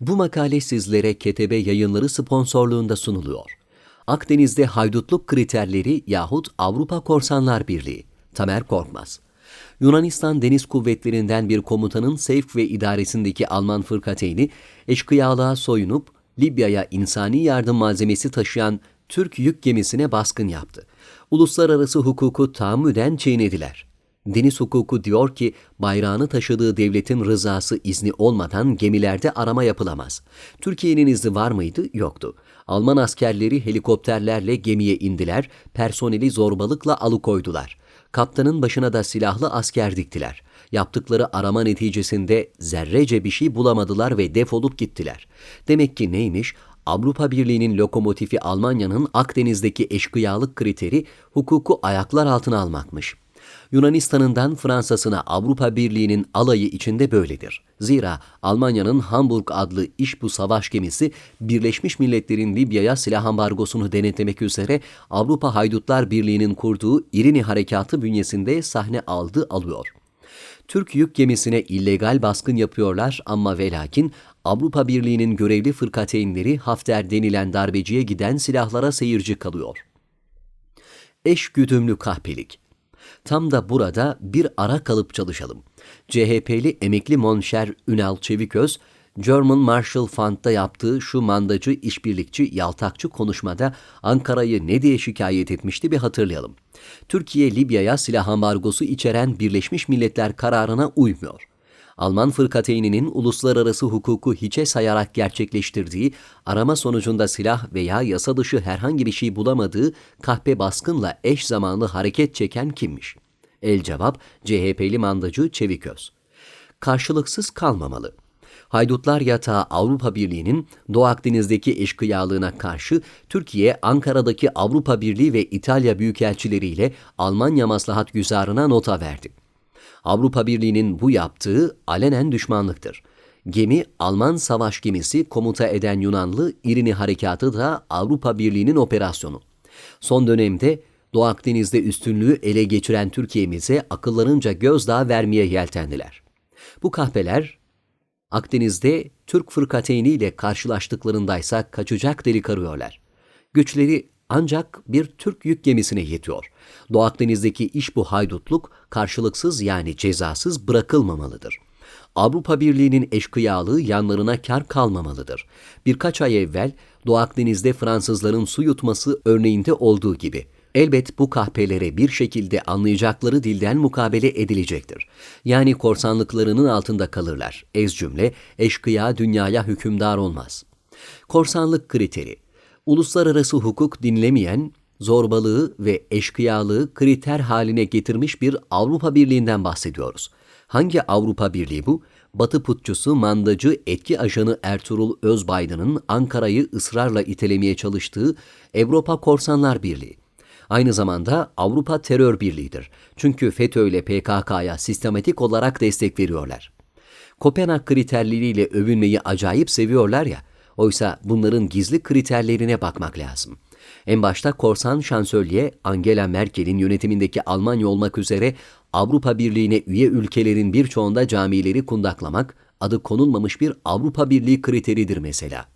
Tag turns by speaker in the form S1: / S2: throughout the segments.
S1: Bu makale sizlere Ketebe Yayınları sponsorluğunda sunuluyor. Akdeniz'de haydutluk kriterleri yahut Avrupa Korsanlar Birliği. Tamer Korkmaz. Yunanistan Deniz Kuvvetleri'nden bir komutanın sevk ve idaresindeki Alman fırkateyni eşkıyalığa soyunup Libya'ya insani yardım malzemesi taşıyan Türk yük gemisine baskın yaptı. Uluslararası hukuku tahammüden çiğnediler. Deniz hukuku diyor ki bayrağını taşıdığı devletin rızası izni olmadan gemilerde arama yapılamaz. Türkiye'nin izni var mıydı? Yoktu. Alman askerleri helikopterlerle gemiye indiler, personeli zorbalıkla alıkoydular. Kaptanın başına da silahlı asker diktiler. Yaptıkları arama neticesinde zerrece bir şey bulamadılar ve defolup gittiler. Demek ki neymiş? Avrupa Birliği'nin lokomotifi Almanya'nın Akdeniz'deki eşkıyalık kriteri hukuku ayaklar altına almakmış. Yunanistan'ından Fransa'sına Avrupa Birliği'nin alayı içinde böyledir. Zira Almanya'nın Hamburg adlı iş bu savaş gemisi Birleşmiş Milletler'in Libya'ya silah ambargosunu denetlemek üzere Avrupa Haydutlar Birliği'nin kurduğu İrini Harekatı bünyesinde sahne aldı alıyor. Türk yük gemisine illegal baskın yapıyorlar ama velakin Avrupa Birliği'nin görevli fırkateynleri Hafter denilen darbeciye giden silahlara seyirci kalıyor. Eş güdümlü kahpelik. Tam da burada bir ara kalıp çalışalım. CHP'li emekli monşer Ünal Çeviköz, German Marshall Fund'da yaptığı şu mandacı, işbirlikçi, yaltakçı konuşmada Ankara'yı ne diye şikayet etmişti bir hatırlayalım. Türkiye Libya'ya silah ambargosu içeren Birleşmiş Milletler kararına uymuyor. Alman fırkateyninin uluslararası hukuku hiçe sayarak gerçekleştirdiği, arama sonucunda silah veya yasa dışı herhangi bir şey bulamadığı kahpe baskınla eş zamanlı hareket çeken kimmiş? El cevap CHP'li mandacı Çeviköz. Karşılıksız kalmamalı. Haydutlar Yatağı Avrupa Birliği'nin Doğu Akdeniz'deki eşkıyalığına karşı Türkiye, Ankara'daki Avrupa Birliği ve İtalya büyükelçileriyle Almanya maslahat güzarına nota verdi. Avrupa Birliği'nin bu yaptığı alenen düşmanlıktır. Gemi Alman savaş gemisi komuta eden Yunanlı İrini Harekatı da Avrupa Birliği'nin operasyonu. Son dönemde Doğu Akdeniz'de üstünlüğü ele geçiren Türkiye'mize akıllarınca gözdağı vermeye yeltendiler. Bu kahpeler Akdeniz'de Türk fırkateyni karşılaştıklarındaysa kaçacak delik arıyorlar. Güçleri ancak bir Türk yük gemisine yetiyor. Doğu Akdeniz'deki iş bu haydutluk karşılıksız yani cezasız bırakılmamalıdır. Avrupa Birliği'nin eşkıyalığı yanlarına kar kalmamalıdır. Birkaç ay evvel Doğu Akdeniz'de Fransızların su yutması örneğinde olduğu gibi elbet bu kahpelere bir şekilde anlayacakları dilden mukabele edilecektir. Yani korsanlıklarının altında kalırlar. Ez cümle, eşkıya dünyaya hükümdar olmaz. Korsanlık kriteri uluslararası hukuk dinlemeyen, zorbalığı ve eşkıyalığı kriter haline getirmiş bir Avrupa Birliği'nden bahsediyoruz. Hangi Avrupa Birliği bu? Batı putçusu, mandacı, etki ajanı Ertuğrul Özbaydan'ın Ankara'yı ısrarla itelemeye çalıştığı Avrupa Korsanlar Birliği. Aynı zamanda Avrupa Terör Birliği'dir. Çünkü FETÖ ile PKK'ya sistematik olarak destek veriyorlar. Kopenhag kriterleriyle övünmeyi acayip seviyorlar ya, oysa bunların gizli kriterlerine bakmak lazım. En başta korsan şansölye Angela Merkel'in yönetimindeki Almanya olmak üzere Avrupa Birliği'ne üye ülkelerin birçoğunda camileri kundaklamak adı konulmamış bir Avrupa Birliği kriteridir mesela.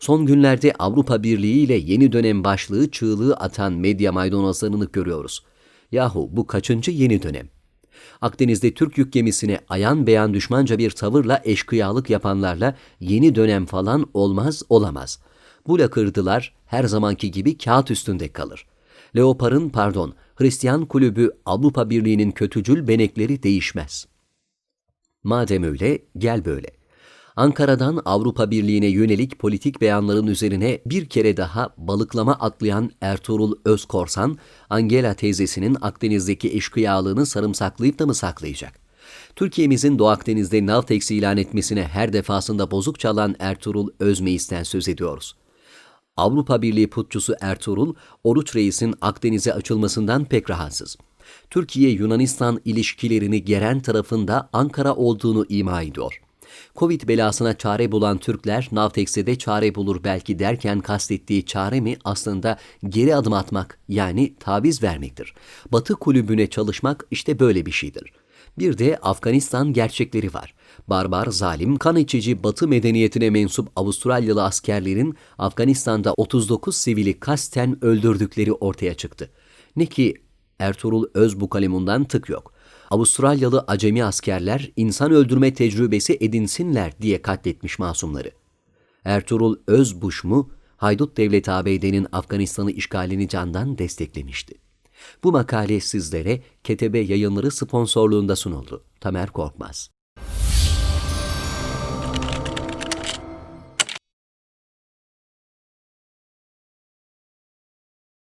S1: Son günlerde Avrupa Birliği ile yeni dönem başlığı çığlığı atan medya maydanozlarını görüyoruz. Yahu bu kaçıncı yeni dönem? Akdeniz'de Türk yük gemisine ayan beyan düşmanca bir tavırla eşkıyalık yapanlarla yeni dönem falan olmaz olamaz. Bu lakırdılar her zamanki gibi kağıt üstünde kalır. Leopar'ın pardon Hristiyan kulübü Avrupa Birliği'nin kötücül benekleri değişmez. Madem öyle gel böyle. Ankara'dan Avrupa Birliği'ne yönelik politik beyanların üzerine bir kere daha balıklama atlayan Ertuğrul Özkorsan, Angela teyzesinin Akdeniz'deki eşkıyalığını sarımsaklayıp da mı saklayacak? Türkiye'mizin Doğu Akdeniz'de Navtex ilan etmesine her defasında bozuk çalan Ertuğrul Özmeis'ten söz ediyoruz. Avrupa Birliği putçusu Ertuğrul, Oruç Reis'in Akdeniz'e açılmasından pek rahatsız. Türkiye-Yunanistan ilişkilerini geren tarafında Ankara olduğunu ima ediyor. Covid belasına çare bulan Türkler Navtex'e de çare bulur belki derken kastettiği çare mi aslında geri adım atmak yani taviz vermektir. Batı kulübüne çalışmak işte böyle bir şeydir. Bir de Afganistan gerçekleri var. Barbar, zalim, kan içici Batı medeniyetine mensup Avustralyalı askerlerin Afganistan'da 39 sivili kasten öldürdükleri ortaya çıktı. Ne ki Ertuğrul Özbukalemun'dan tık yok. Avustralyalı acemi askerler insan öldürme tecrübesi edinsinler diye katletmiş masumları. Ertuğrul Özbuş mu, Haydut Devlet ABD'nin Afganistan'ı işgalini candan desteklemişti. Bu makale sizlere Ketebe Yayınları sponsorluğunda sunuldu. Tamer Korkmaz